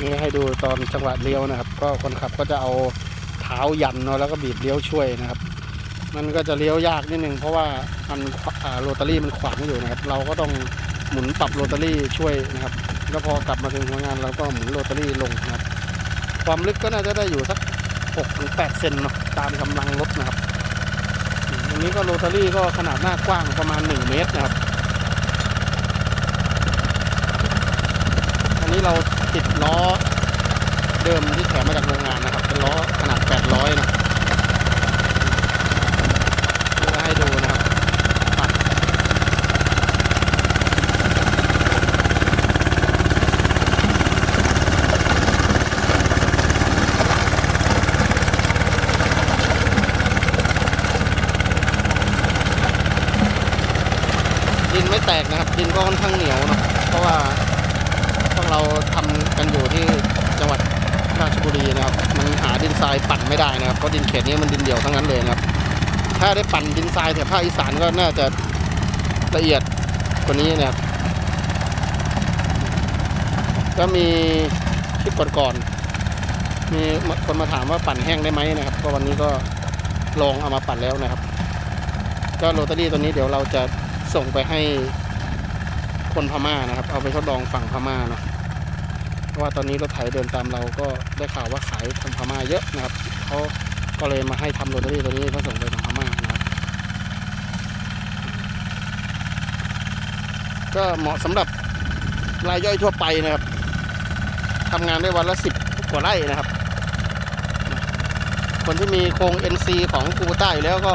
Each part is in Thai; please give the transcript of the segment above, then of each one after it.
นี่ให้ดูตอนจังหวะเลี้ยวนะครับ ก็คนขับก็จะเอาเท้ายันเนาะแล้วก็บีบเลี้ยวช่วยนะครับ มันก็จะเลี้ยวยากนิดนึงเพราะว่ามันโรตารี่มันขวางอยู่นะครับ เราก็ต้องหมุนปรับโรตารี่ช่วยนะครับ แล้วพอกลับมาถึงหัวงานเราก็หมุนโรตารี่ลงนะครับ ความลึกก็น่าจะได้อยู่สัก6ถึง8เซนเนาะตามกำลังรถนะครับอันนี้ก็โรตารี่ก็ขนาดหน้ากว้างประมาณ 1 เมตรนะครับ อันนี้เรา ติดล้อเดิมที่แถมมาจากโรงงานนะครับ เป็นล้อขนาด 800 นะนี่ก็ให้ดูนะครับปัดดินไม่แตกนะครับ ดินก็ค่อนข้างเหนียวเนอะเพราะว่าพวกเราทำกันอยู่ที่จังหวัดราช บุรีนะครับมันหาดินทรายปั่นไม่ได้นะครับเพราะดินเขตนี้มันดินเดี่ยวทั้งนั้นเลยนะครับ ถ้าได้ปั่นดินทรายแถบภาคอีสานก็น่าจะละเอียดกว่านี้นะครับ ก็มีคลิปก่อนๆมีคนมาถามว่าปั่นแห้งได้ไหมนะครับก็วันนี้ก็ลองเอามาปั่นแล้วนะครับ ก็โรตารี่ตัวนี้เดี๋ยวเราจะส่งไปให้คนพม่านะครับ เอาไปทดลองฝั่งพม่าเนาะ เพราะว่าตอนนี้รถไถเดินตามเราก็ได้ข่าวว่าขายทางพม่าเยอะนะครับเขาก็เลยมาให้ทำโรตารี่ตัวนี้ก็ส่งไปทางพม่านะครับ ก็เหมาะสำหรับรายย่อยทั่วไปนะครับทำงานได้วันละสิบกว่าไร่นะครับ คนที่มีโครง NC ของคูต้าอยู่แล้วก็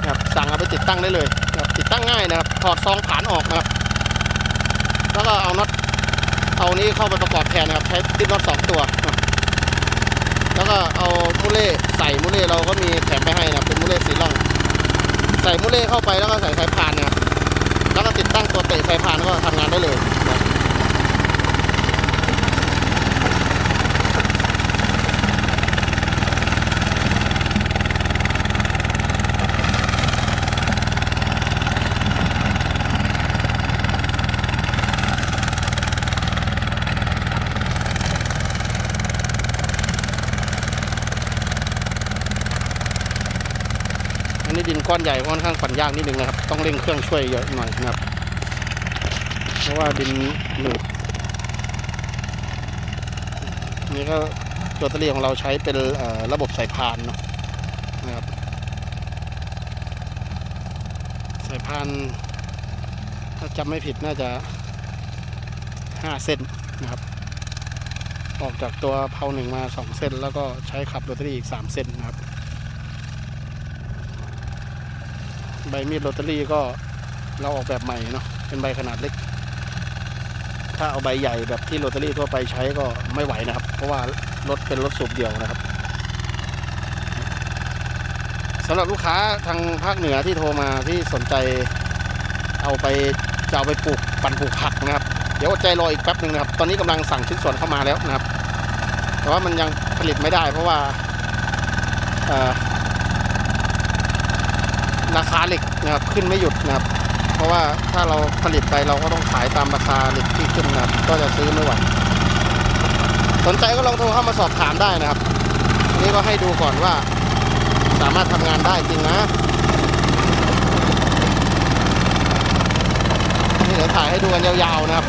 นะครับสั่งเอาไปติดตั้งได้เลยนะครับติดตั้งง่ายนะครับถอดซองผานออกนะครับ แล้วก็เอาน็อต เอานี้เข้าไปประกอบแทนนะครับ ใช้ติดน็อตสองตัว แล้วก็เอามุเล่ใส่มุเล่เราก็มีแถมไปให้นะเป็นมุเล่สีล่อง ใส่มุเล่เข้าไปแล้วก็ใส่สายพานนะครับแล้วก็ติดตั้งตัวเตะสายพานก็ทำงานได้เลยนะ นี้ดินก้อนใหญ่ค่อนข้างปั่นยากนิดนึงนะครับ ต้องเร่งเครื่องช่วยเยอะหน่อยนะครับ เพราะว่าดินหนืดนี่ก็ตัวตะลียของเราใช้เป็นระบบสายพานเนาะนะครับสายพานถ้าจำไม่ผิดน่าจะห้าเส้นนะครับ ออกจากตัวเพาหนึ่งมาสองเส้น แล้วก็ใช้ขับโรตารี่อีกสามเส้นนะครับ ใบมีดโรตารี่ก็เราออกแบบใหม่เนาะเป็นใบขนาดเล็ก ถ้าเอาใบใหญ่แบบที่โรตารี่ทั่วไปใช้ก็ไม่ไหวนะครับ เพราะว่ารถเป็นรถสูบเดียวนะครับสำหรับลูกค้าทางภาคเหนือที่โทรมาที่สนใจเอาไปจะเอาไปปลูกปั่นปลูกผักนะครับ เดี๋ยวอดใจรออีกแป๊บหนึ่งนะครับ ตอนนี้กำลังสั่งชิ้นส่วนเข้ามาแล้วนะครับ แต่ว่ามันยังผลิตไม่ได้ เพราะว่าเอ่อาคาเหล็กนะครับขึ้นไม่หยุดนะครับ เพราะว่าถ้าเราผลิตไปเราก็ต้องขายตามราคาเหล็กที่ขึ้นนะครับ ก็จะซื้อไม่ไหวสนใจก็ลองโทรเข้ามาสอบถามได้นะครับอันนี้ก็ให้ดูก่อนว่า สามารถทำงานได้จริงนะนี่เดี๋ยวถ่ายให้ดูกันยาวๆนะครับ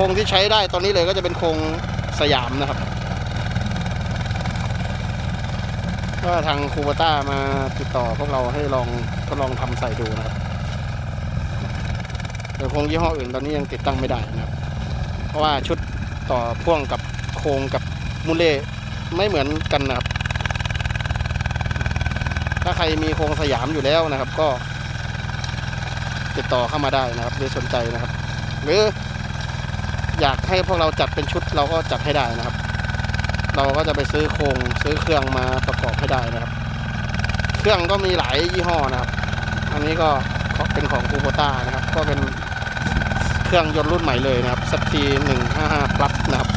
รงที่ใช้ได้ตอนนี้เลยก็จะเป็นโครงสยามนะครับ ก็ทางคูบต้ามาติดต่อพวกเราให้ลองทดลองทำใส่ดูนะครับแต่โครงยี่ห้ออื่นตอนนี้ยังติดตั้งไม่ได้นะครับ เพราะว่าชุดต่อพ่วงกับโครงกับมูเล่ไม่เหมือนกันนะครับ ถ้าใครมีโครงสยามอยู่แล้วนะครับ ก็ ติดต่อเข้ามาได้นะครับหรือสนใจนะครับ หรือ อยากให้พวกเราจัดเป็นชุดเราก็จัดให้ได้นะครับ เราก็จะไปซื้อโครงซื้อเครื่องมาประกอบให้ได้นะครับ เครื่องก็มีหลายยี่ห้อนะครับ อันนี้ก็เป็นของคูโบต้านะครับ ก็เป็นเครื่องยนต์รุ่นใหม่เลยนะครับสักทีหนึ่งห้าห้า plus นะครับ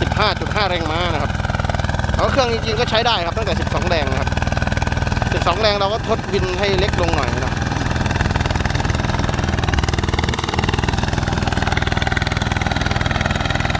สิบห้าจุดห้าแรงม้านะครับว่าเครื่องจริงๆก็ใช้ได้ครับตั้งแต่12แรงนะครับ12แรงเราก็ทดวินให้เล็กลงหน่อยนะ